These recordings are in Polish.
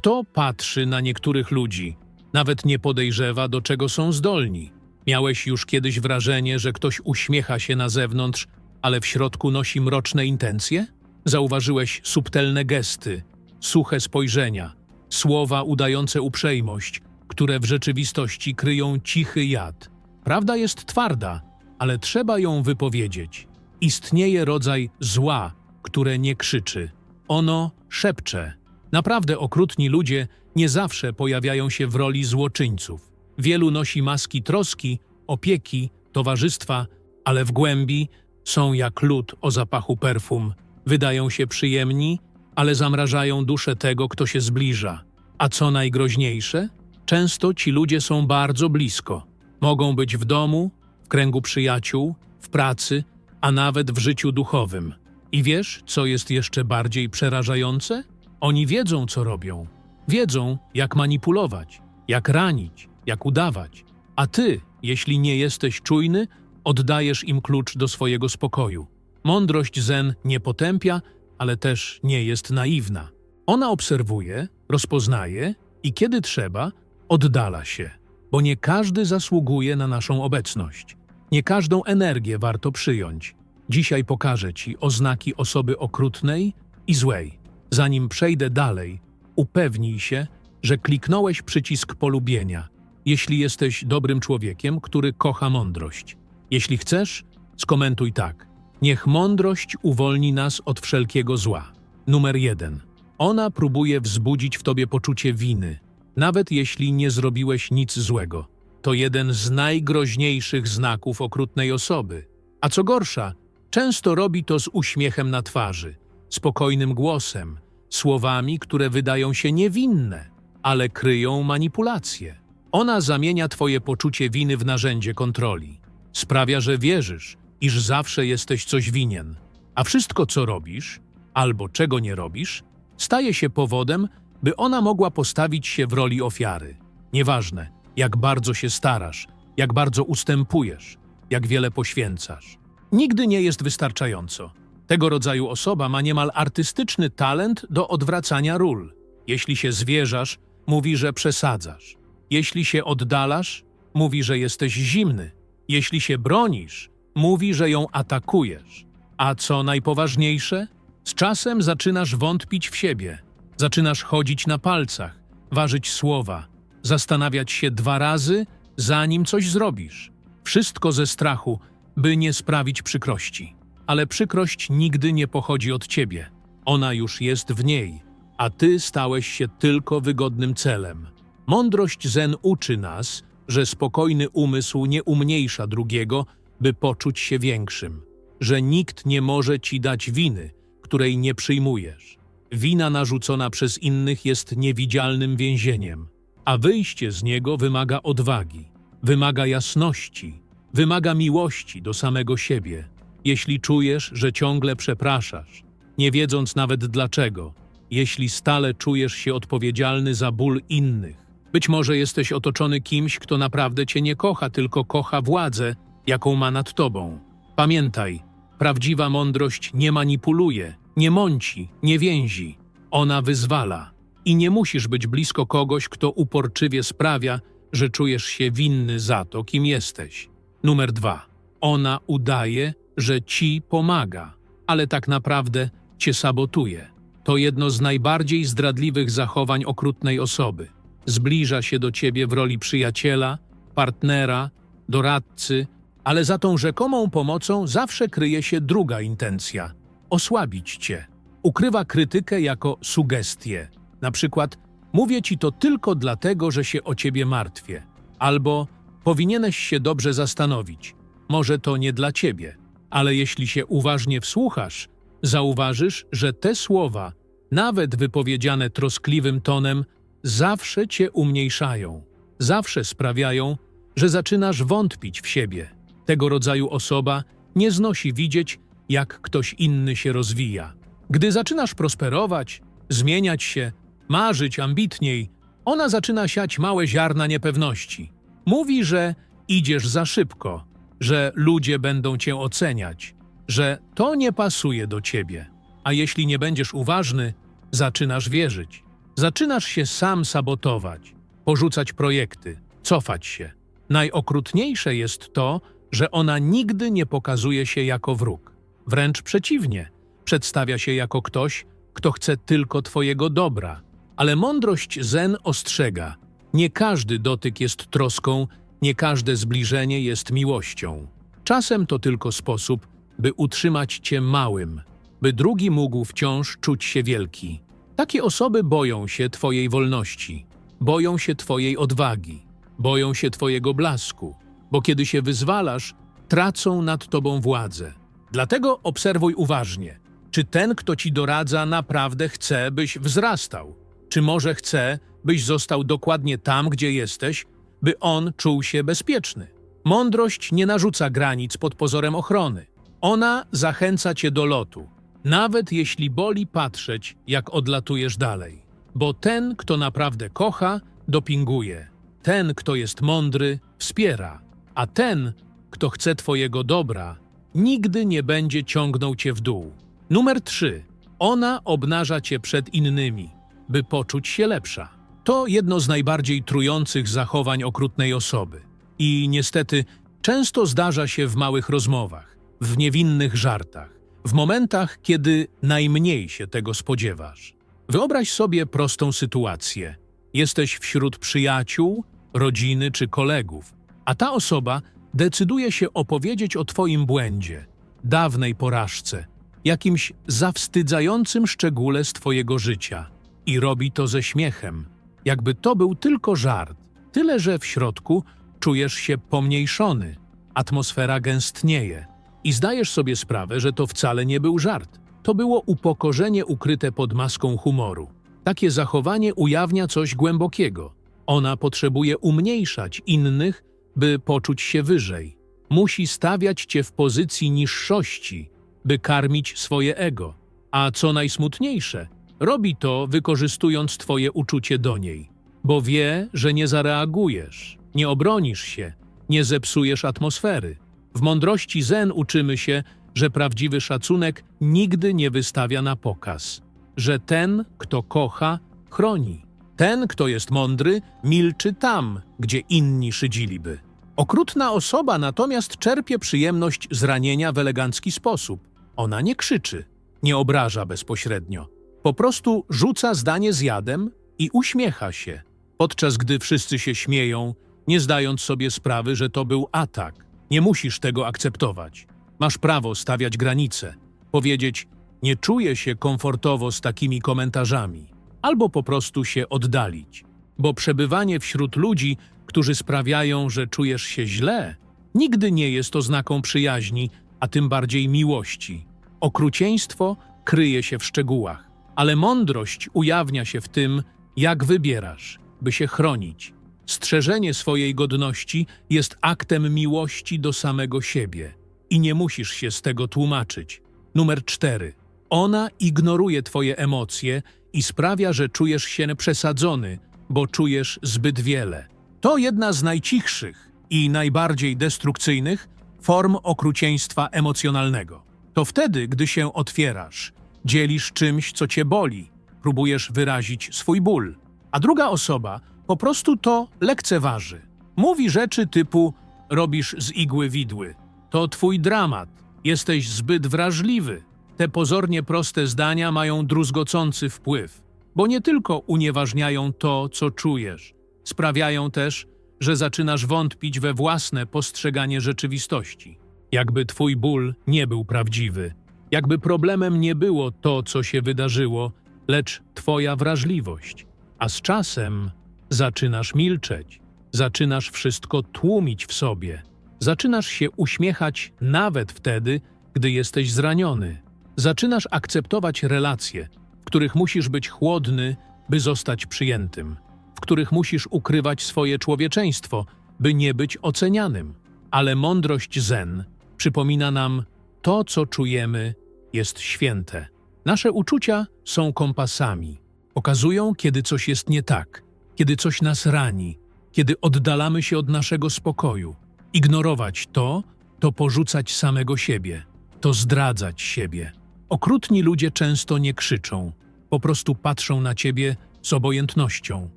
Kto patrzy na niektórych ludzi, nawet nie podejrzewa, do czego są zdolni. Miałeś już kiedyś wrażenie, że ktoś uśmiecha się na zewnątrz, ale w środku nosi mroczne intencje? Zauważyłeś subtelne gesty, suche spojrzenia, słowa udające uprzejmość, które w rzeczywistości kryją cichy jad. Prawda jest twarda, ale trzeba ją wypowiedzieć. Istnieje rodzaj zła, które nie krzyczy. Ono szepcze. Naprawdę okrutni ludzie nie zawsze pojawiają się w roli złoczyńców. Wielu nosi maski troski, opieki, towarzystwa, ale w głębi są jak lód o zapachu perfum. Wydają się przyjemni, ale zamrażają duszę tego, kto się zbliża. A co najgroźniejsze? Często ci ludzie są bardzo blisko. Mogą być w domu, w kręgu przyjaciół, w pracy, a nawet w życiu duchowym. I wiesz, co jest jeszcze bardziej przerażające? Oni wiedzą, co robią. Wiedzą, jak manipulować, jak ranić, jak udawać. A ty, jeśli nie jesteś czujny, oddajesz im klucz do swojego spokoju. Mądrość zen nie potępia, ale też nie jest naiwna. Ona obserwuje, rozpoznaje i kiedy trzeba, oddala się, bo nie każdy zasługuje na naszą obecność. Nie każdą energię warto przyjąć. Dzisiaj pokażę Ci oznaki osoby okrutnej i złej. Zanim przejdę dalej, upewnij się, że kliknąłeś przycisk polubienia, jeśli jesteś dobrym człowiekiem, który kocha mądrość. Jeśli chcesz, skomentuj tak. Niech mądrość uwolni nas od wszelkiego zła. Numer jeden. Ona próbuje wzbudzić w tobie poczucie winy, nawet jeśli nie zrobiłeś nic złego. To jeden z najgroźniejszych znaków okrutnej osoby. A co gorsza, często robi to z uśmiechem na twarzy, spokojnym głosem, słowami, które wydają się niewinne, ale kryją manipulacje. Ona zamienia twoje poczucie winy w narzędzie kontroli. Sprawia, że wierzysz, iż zawsze jesteś coś winien, a wszystko, co robisz, albo czego nie robisz, staje się powodem, by ona mogła postawić się w roli ofiary. Nieważne, jak bardzo się starasz, jak bardzo ustępujesz, jak wiele poświęcasz. Nigdy nie jest wystarczająco. Tego rodzaju osoba ma niemal artystyczny talent do odwracania ról. Jeśli się zwierzasz, mówi, że przesadzasz. Jeśli się oddalasz, mówi, że jesteś zimny. Jeśli się bronisz, mówi, że ją atakujesz. A co najpoważniejsze, z czasem zaczynasz wątpić w siebie. Zaczynasz chodzić na palcach, ważyć słowa, zastanawiać się dwa razy, zanim coś zrobisz. Wszystko ze strachu, by nie sprawić przykrości. Ale przykrość nigdy nie pochodzi od ciebie. Ona już jest w niej, a ty stałeś się tylko wygodnym celem. Mądrość zen uczy nas, że spokojny umysł nie umniejsza drugiego, by poczuć się większym, że nikt nie może ci dać winy, której nie przyjmujesz. Wina narzucona przez innych jest niewidzialnym więzieniem, a wyjście z niego wymaga odwagi, wymaga jasności, wymaga miłości do samego siebie. Jeśli czujesz, że ciągle przepraszasz, nie wiedząc nawet dlaczego, jeśli stale czujesz się odpowiedzialny za ból innych, być może jesteś otoczony kimś, kto naprawdę cię nie kocha, tylko kocha władzę, jaką ma nad tobą. Pamiętaj, prawdziwa mądrość nie manipuluje, nie mąci, nie więzi. Ona wyzwala. I nie musisz być blisko kogoś, kto uporczywie sprawia, że czujesz się winny za to, kim jesteś. Numer dwa. Ona udaje, że ci pomaga, ale tak naprawdę cię sabotuje. To jedno z najbardziej zdradliwych zachowań okrutnej osoby. Zbliża się do ciebie w roli przyjaciela, partnera, doradcy, ale za tą rzekomą pomocą zawsze kryje się druga intencja osłabić cię. Ukrywa krytykę jako sugestię. Na przykład, mówię ci to tylko dlatego, że się o ciebie martwię. Albo powinieneś się dobrze zastanowić. Może to nie dla ciebie, ale jeśli się uważnie wsłuchasz, zauważysz, że te słowa, nawet wypowiedziane troskliwym tonem, zawsze cię umniejszają. Zawsze sprawiają, że zaczynasz wątpić w siebie. Tego rodzaju osoba nie znosi widzieć, jak ktoś inny się rozwija. Gdy zaczynasz prosperować, zmieniać się, marzyć ambitniej, ona zaczyna siać małe ziarna niepewności. Mówi, że idziesz za szybko, że ludzie będą cię oceniać, że to nie pasuje do ciebie. A jeśli nie będziesz uważny, zaczynasz wierzyć. Zaczynasz się sam sabotować, porzucać projekty, cofać się. Najokrutniejsze jest to, że ona nigdy nie pokazuje się jako wróg. Wręcz przeciwnie, przedstawia się jako ktoś, kto chce tylko Twojego dobra. Ale mądrość Zen ostrzega: nie każdy dotyk jest troską, nie każde zbliżenie jest miłością. Czasem to tylko sposób, by utrzymać Cię małym, by drugi mógł wciąż czuć się wielki. Takie osoby boją się Twojej wolności, boją się Twojej odwagi, boją się Twojego blasku, bo kiedy się wyzwalasz, tracą nad Tobą władzę. Dlatego obserwuj uważnie, czy ten, kto Ci doradza, naprawdę chce, byś wzrastał, czy może chce, byś został dokładnie tam, gdzie jesteś, by on czuł się bezpieczny. Mądrość nie narzuca granic pod pozorem ochrony. Ona zachęca cię do lotu, nawet jeśli boli patrzeć, jak odlatujesz dalej. Bo ten, kto naprawdę kocha, dopinguje. Ten, kto jest mądry, wspiera. A ten, kto chce twojego dobra, nigdy nie będzie ciągnął cię w dół. Numer 3. Ona obnaża cię przed innymi, by poczuć się lepsza. To jedno z najbardziej trujących zachowań okrutnej osoby. I niestety często zdarza się w małych rozmowach, w niewinnych żartach, w momentach, kiedy najmniej się tego spodziewasz. Wyobraź sobie prostą sytuację. Jesteś wśród przyjaciół, rodziny czy kolegów, a ta osoba decyduje się opowiedzieć o Twoim błędzie, dawnej porażce, jakimś zawstydzającym szczególe z Twojego życia. I robi to ze śmiechem, jakby to był tylko żart. Tyle, że w środku czujesz się pomniejszony, atmosfera gęstnieje i zdajesz sobie sprawę, że to wcale nie był żart. To było upokorzenie ukryte pod maską humoru. Takie zachowanie ujawnia coś głębokiego. Ona potrzebuje umniejszać innych, by poczuć się wyżej. Musi stawiać cię w pozycji niższości, by karmić swoje ego. A co najsmutniejsze, robi to wykorzystując twoje uczucie do niej, bo wie, że nie zareagujesz, nie obronisz się, nie zepsujesz atmosfery. W mądrości Zen uczymy się, że prawdziwy szacunek nigdy nie wystawia na pokaz, że ten, kto kocha, chroni. Ten, kto jest mądry, milczy tam, gdzie inni szydziliby. Okrutna osoba natomiast czerpie przyjemność z ranienia w elegancki sposób. Ona nie krzyczy, nie obraża bezpośrednio. Po prostu rzuca zdanie z jadem i uśmiecha się, podczas gdy wszyscy się śmieją, nie zdając sobie sprawy, że to był atak. Nie musisz tego akceptować. Masz prawo stawiać granice, powiedzieć: Nie czuję się komfortowo z takimi komentarzami, albo po prostu się oddalić. Bo przebywanie wśród ludzi, którzy sprawiają, że czujesz się źle, nigdy nie jest oznaką przyjaźni, a tym bardziej miłości. Okrucieństwo kryje się w szczegółach, ale mądrość ujawnia się w tym, jak wybierasz, by się chronić. Strzeżenie swojej godności jest aktem miłości do samego siebie i nie musisz się z tego tłumaczyć. Numer 4. Ona ignoruje twoje emocje i sprawia, że czujesz się przesadzony, bo czujesz zbyt wiele. To jedna z najcichszych i najbardziej destrukcyjnych form okrucieństwa emocjonalnego. To wtedy, gdy się otwierasz, dzielisz czymś, co cię boli, próbujesz wyrazić swój ból, a druga osoba po prostu to lekceważy. Mówi rzeczy typu robisz z igły widły. To twój dramat. Jesteś zbyt wrażliwy. Te pozornie proste zdania mają druzgocący wpływ, bo nie tylko unieważniają to, co czujesz, sprawiają też, że zaczynasz wątpić we własne postrzeganie rzeczywistości. Jakby twój ból nie był prawdziwy, jakby problemem nie było to, co się wydarzyło, lecz twoja wrażliwość. A z czasem zaczynasz milczeć, zaczynasz wszystko tłumić w sobie, zaczynasz się uśmiechać nawet wtedy, gdy jesteś zraniony. Zaczynasz akceptować relacje, w których musisz być chłodny, by zostać przyjętym, w których musisz ukrywać swoje człowieczeństwo, by nie być ocenianym. Ale mądrość Zen przypomina nam, to co czujemy jest święte. Nasze uczucia są kompasami. Pokazują, kiedy coś jest nie tak, kiedy coś nas rani, kiedy oddalamy się od naszego spokoju. Ignorować to, to porzucać samego siebie, to zdradzać siebie. Okrutni ludzie często nie krzyczą, Po prostu patrzą na ciebie z obojętnością.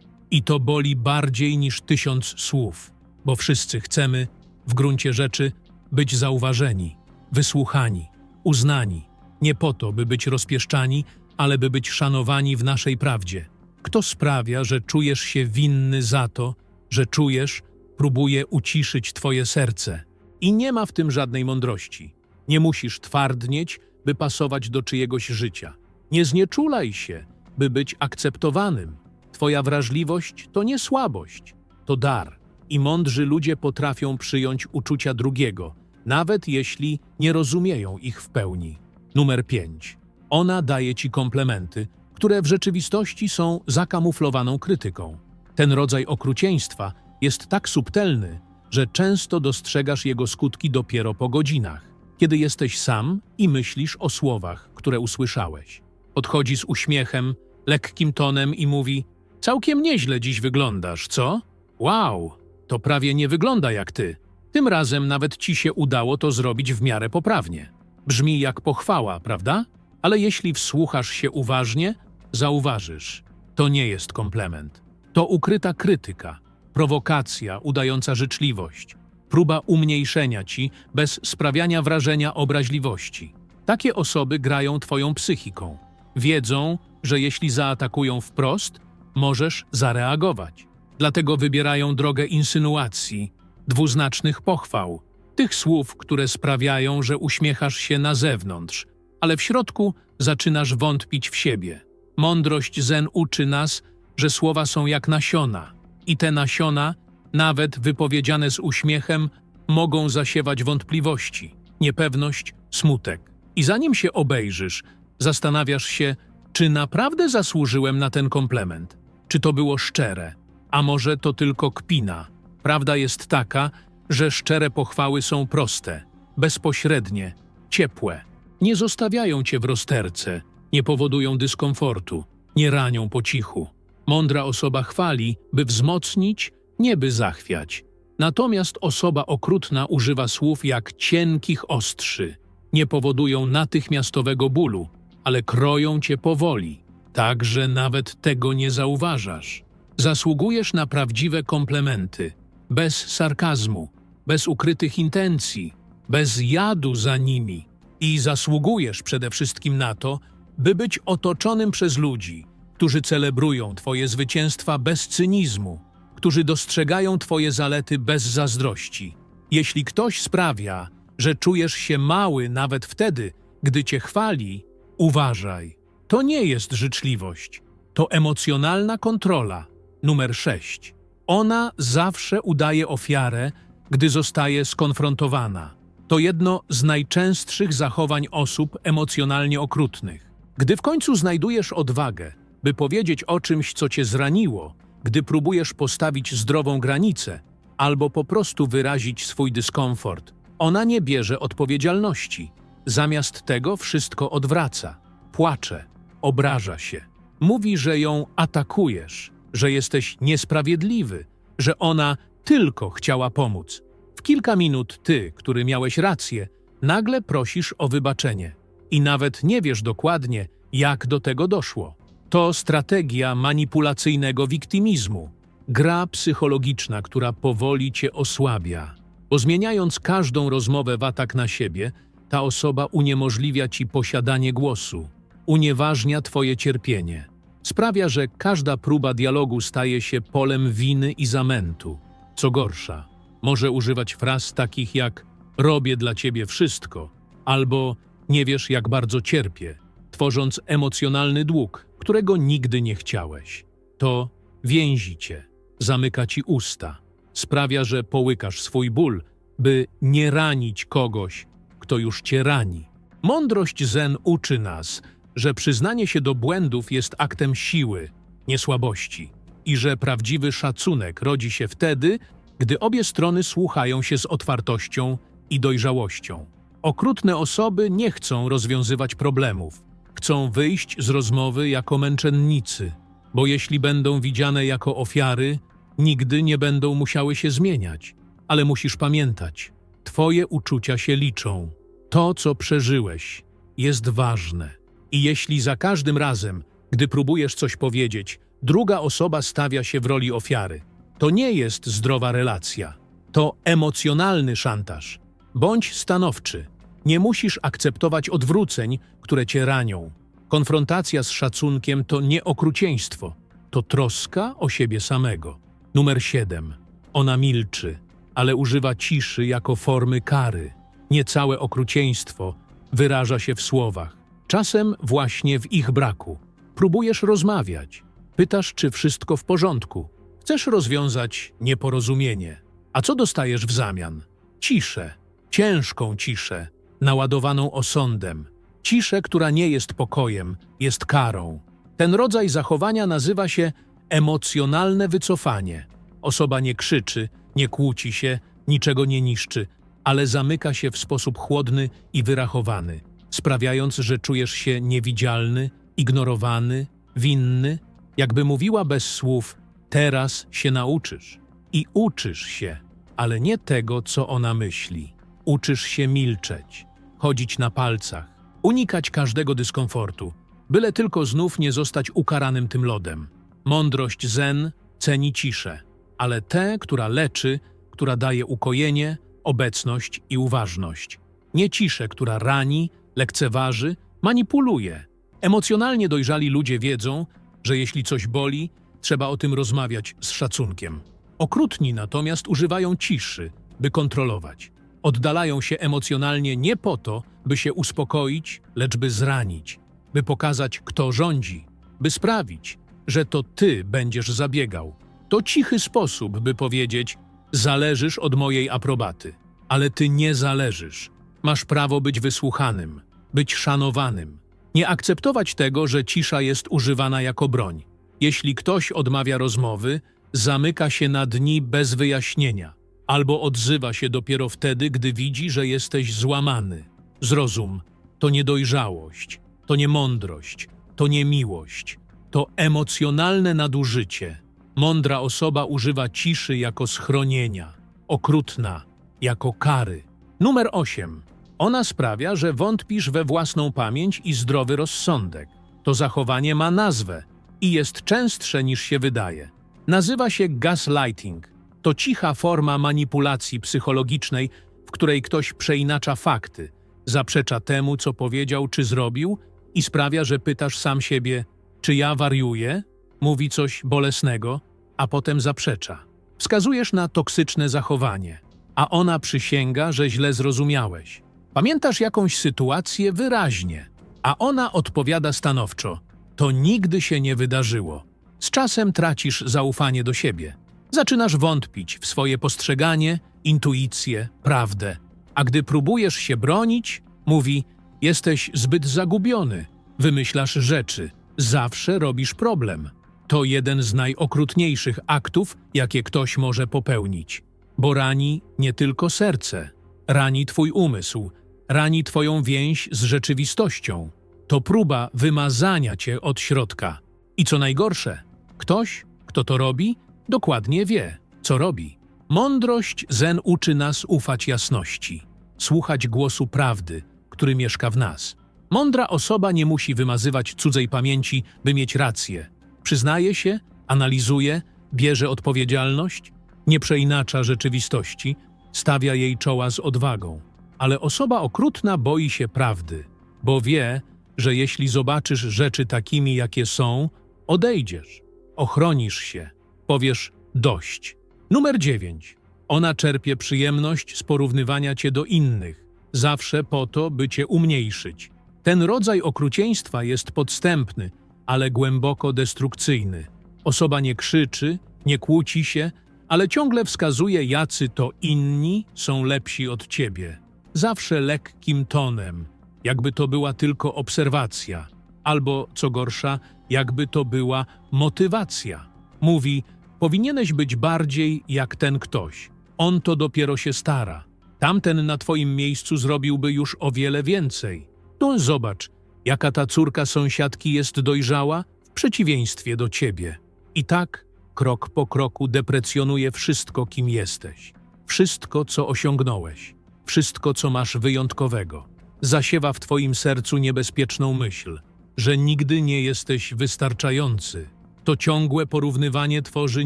I to boli bardziej niż tysiąc słów, bo wszyscy chcemy, w gruncie rzeczy, być zauważeni, wysłuchani, uznani. Nie po to, by być rozpieszczani, ale by być szanowani w naszej prawdzie. Kto sprawia, że czujesz się winny za to, że czujesz, próbuje uciszyć twoje serce. I nie ma w tym żadnej mądrości. Nie musisz twardnieć, by pasować do czyjegoś życia. Nie znieczulaj się, by być akceptowanym. Twoja wrażliwość to nie słabość, to dar. I mądrzy ludzie potrafią przyjąć uczucia drugiego, nawet jeśli nie rozumieją ich w pełni. Numer 5. Ona daje ci komplementy, które w rzeczywistości są zakamuflowaną krytyką. Ten rodzaj okrucieństwa jest tak subtelny, że często dostrzegasz jego skutki dopiero po godzinach, kiedy jesteś sam i myślisz o słowach, które usłyszałeś. Podchodzi z uśmiechem, lekkim tonem i mówi: Całkiem nieźle dziś wyglądasz, co? Wow, to prawie nie wygląda jak ty. Tym razem nawet ci się udało to zrobić w miarę poprawnie. Brzmi jak pochwała, prawda? Ale jeśli wsłuchasz się uważnie, zauważysz, to nie jest komplement. To ukryta krytyka, prowokacja udająca życzliwość, próba umniejszenia ci bez sprawiania wrażenia obraźliwości. Takie osoby grają twoją psychiką. Wiedzą, że jeśli zaatakują wprost, możesz zareagować. Dlatego wybierają drogę insynuacji, dwuznacznych pochwał, tych słów, które sprawiają, że uśmiechasz się na zewnątrz, ale w środku zaczynasz wątpić w siebie. Mądrość Zen uczy nas, że słowa są jak nasiona i te nasiona, nawet wypowiedziane z uśmiechem, mogą zasiewać wątpliwości, niepewność, smutek. I zanim się obejrzysz, zastanawiasz się, czy naprawdę zasłużyłem na ten komplement, czy to było szczere, a może to tylko kpina. Prawda jest taka, że szczere pochwały są proste, bezpośrednie, ciepłe. Nie zostawiają cię w rozterce, nie powodują dyskomfortu, nie ranią po cichu. Mądra osoba chwali, by wzmocnić, nie by zachwiać. Natomiast osoba okrutna używa słów jak cienkich ostrzy. Nie powodują natychmiastowego bólu, ale kroją cię powoli, tak że nawet tego nie zauważasz. Zasługujesz na prawdziwe komplementy, bez sarkazmu, bez ukrytych intencji, bez jadu za nimi. I zasługujesz przede wszystkim na to, by być otoczonym przez ludzi, którzy celebrują Twoje zwycięstwa bez cynizmu, którzy dostrzegają Twoje zalety bez zazdrości. Jeśli ktoś sprawia, że czujesz się mały nawet wtedy, gdy Cię chwali, uważaj. To nie jest życzliwość, to emocjonalna kontrola. Numer 6. Ona zawsze udaje ofiarę, gdy zostaje skonfrontowana. To jedno z najczęstszych zachowań osób emocjonalnie okrutnych. Gdy w końcu znajdujesz odwagę, by powiedzieć o czymś, co cię zraniło, gdy próbujesz postawić zdrową granicę albo po prostu wyrazić swój dyskomfort, ona nie bierze odpowiedzialności. Zamiast tego wszystko odwraca, płacze, obraża się. Mówi, że ją atakujesz, że jesteś niesprawiedliwy, że ona tylko chciała pomóc. W kilka minut ty, który miałeś rację, nagle prosisz o wybaczenie i nawet nie wiesz dokładnie, jak do tego doszło. To strategia manipulacyjnego wiktymizmu, gra psychologiczna, która powoli cię osłabia. Bo zmieniając każdą rozmowę w atak na siebie, ta osoba uniemożliwia ci posiadanie głosu, unieważnia twoje cierpienie. Sprawia, że każda próba dialogu staje się polem winy i zamętu. Co gorsza, może używać fraz takich jak robię dla ciebie wszystko albo nie wiesz jak bardzo cierpię, tworząc emocjonalny dług, którego nigdy nie chciałeś. To więzi cię, zamyka ci usta, sprawia, że połykasz swój ból, by nie ranić kogoś, kto już cię rani. Mądrość Zen uczy nas, że przyznanie się do błędów jest aktem siły, nie słabości i że prawdziwy szacunek rodzi się wtedy, gdy obie strony słuchają się z otwartością i dojrzałością. Okrutne osoby nie chcą rozwiązywać problemów, chcą wyjść z rozmowy jako męczennicy, bo jeśli będą widziane jako ofiary, nigdy nie będą musiały się zmieniać. Ale musisz pamiętać, Twoje uczucia się liczą. To, co przeżyłeś, jest ważne. I jeśli za każdym razem, Gdy próbujesz coś powiedzieć, druga osoba stawia się w roli ofiary. To nie jest zdrowa relacja. To emocjonalny szantaż. Bądź stanowczy. Nie musisz akceptować odwróceń, które cię ranią. Konfrontacja z szacunkiem to nie okrucieństwo, to troska o siebie samego. Numer 7. Ona milczy, ale używa ciszy jako formy kary. Niecałe okrucieństwo wyraża się w słowach, czasem właśnie w ich braku. Próbujesz rozmawiać, pytasz, czy wszystko w porządku. Chcesz rozwiązać nieporozumienie. A co dostajesz w zamian? Ciszę, ciężką ciszę, naładowaną osądem. Ciszę, która nie jest pokojem, jest karą. Ten rodzaj zachowania nazywa się emocjonalne wycofanie. Osoba nie krzyczy, nie kłóci się, niczego nie niszczy, ale zamyka się w sposób chłodny i wyrachowany, sprawiając, że czujesz się niewidzialny, ignorowany, winny, jakby mówiła bez słów: Teraz się nauczysz. I uczysz się, ale nie tego, co ona myśli. Uczysz się milczeć, chodzić na palcach, unikać każdego dyskomfortu, byle tylko znów nie zostać ukaranym tym lodem. Mądrość zen ceni ciszę, ale tę, która leczy, która daje ukojenie, obecność i uważność. Nie ciszę, która rani, lekceważy, manipuluje. Emocjonalnie dojrzali ludzie wiedzą, że jeśli coś boli, trzeba o tym rozmawiać z szacunkiem. Okrutni natomiast używają ciszy, by kontrolować. Oddalają się emocjonalnie nie po to, by się uspokoić, lecz by zranić, by pokazać, kto rządzi, by sprawić, że to ty będziesz zabiegał. To cichy sposób, by powiedzieć: Zależysz od mojej aprobaty, ale ty nie zależysz. Masz prawo być wysłuchanym, być szanowanym. Nie akceptować tego, że cisza jest używana jako broń. Jeśli ktoś odmawia rozmowy, zamyka się na dni bez wyjaśnienia, albo odzywa się dopiero wtedy, gdy widzi, że jesteś złamany. Zrozum, to niedojrzałość, to nie mądrość, to nie miłość, to emocjonalne nadużycie. Mądra osoba używa ciszy jako schronienia, okrutna jako kary. Numer 8. Ona sprawia, że wątpisz we własną pamięć i zdrowy rozsądek. To zachowanie ma nazwę i jest częstsze niż się wydaje. Nazywa się gaslighting. To cicha forma manipulacji psychologicznej, w której ktoś przeinacza fakty, zaprzecza temu, co powiedział czy zrobił i sprawia, że pytasz sam siebie, czy ja wariuję? Mówi coś bolesnego, a potem zaprzecza. Wskazujesz na toksyczne zachowanie, a ona przysięga, że źle zrozumiałeś. Pamiętasz jakąś sytuację wyraźnie, a ona odpowiada stanowczo: To nigdy się nie wydarzyło. Z czasem tracisz zaufanie do siebie. Zaczynasz wątpić w swoje postrzeganie, intuicję, prawdę. A gdy próbujesz się bronić, mówi: Jesteś zbyt zagubiony, wymyślasz rzeczy, zawsze robisz problem. To jeden z najokrutniejszych aktów, jakie ktoś może popełnić, bo rani nie tylko serce, rani twój umysł, rani twoją więź z rzeczywistością. To próba wymazania cię od środka. I co najgorsze, ktoś, kto to robi, dokładnie wie, co robi. Mądrość zen uczy nas ufać jasności, słuchać głosu prawdy, który mieszka w nas. Mądra osoba nie musi wymazywać cudzej pamięci, by mieć rację. Przyznaje się, analizuje, bierze odpowiedzialność, nie przeinacza rzeczywistości, stawia jej czoła z odwagą. Ale osoba okrutna boi się prawdy, bo wie, że jeśli zobaczysz rzeczy takimi, jakie są, odejdziesz, ochronisz się, powiesz dość. Numer 9. Ona czerpie przyjemność z porównywania cię do innych, zawsze po to, by cię umniejszyć. Ten rodzaj okrucieństwa jest podstępny, ale głęboko destrukcyjny. Osoba nie krzyczy, nie kłóci się, ale ciągle wskazuje, jacy to inni są lepsi od ciebie. Zawsze lekkim tonem, jakby to była tylko obserwacja, albo co gorsza, jakby to była motywacja. Mówi: Powinieneś być bardziej jak ten ktoś. On to dopiero się stara. Tamten na twoim miejscu zrobiłby już o wiele więcej. To zobacz, jaka ta córka sąsiadki jest dojrzała w przeciwieństwie do ciebie. I tak, krok po kroku, deprecjonuje wszystko, kim jesteś, wszystko, co osiągnąłeś, wszystko, co masz wyjątkowego. Zasiewa w twoim sercu niebezpieczną myśl. że nigdy nie jesteś wystarczający. To ciągłe porównywanie tworzy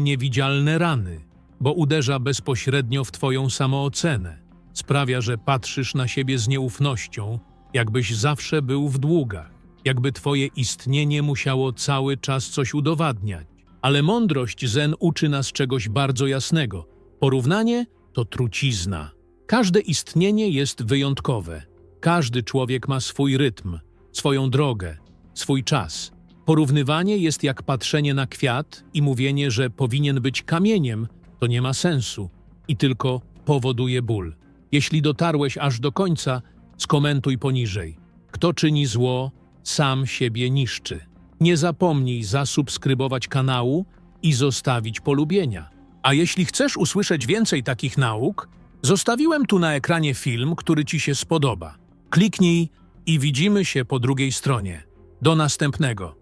niewidzialne rany, bo uderza bezpośrednio w twoją samoocenę. Sprawia, że patrzysz na siebie z nieufnością, jakbyś zawsze był w długach, jakby twoje istnienie musiało cały czas coś udowadniać. Ale mądrość Zen uczy nas czegoś bardzo jasnego. Porównanie to trucizna. Każde istnienie jest wyjątkowe. Każdy człowiek ma swój rytm, swoją drogę, swój czas. Porównywanie jest jak patrzenie na kwiat i mówienie, że powinien być kamieniem, to nie ma sensu i tylko powoduje ból. Jeśli dotarłeś aż do końca, skomentuj poniżej. Kto czyni zło, sam siebie niszczy. Nie zapomnij zasubskrybować kanału i zostawić polubienia. A jeśli chcesz usłyszeć więcej takich nauk, zostawiłem tu na ekranie film, który Ci się spodoba. Kliknij i widzimy się po drugiej stronie. Do następnego.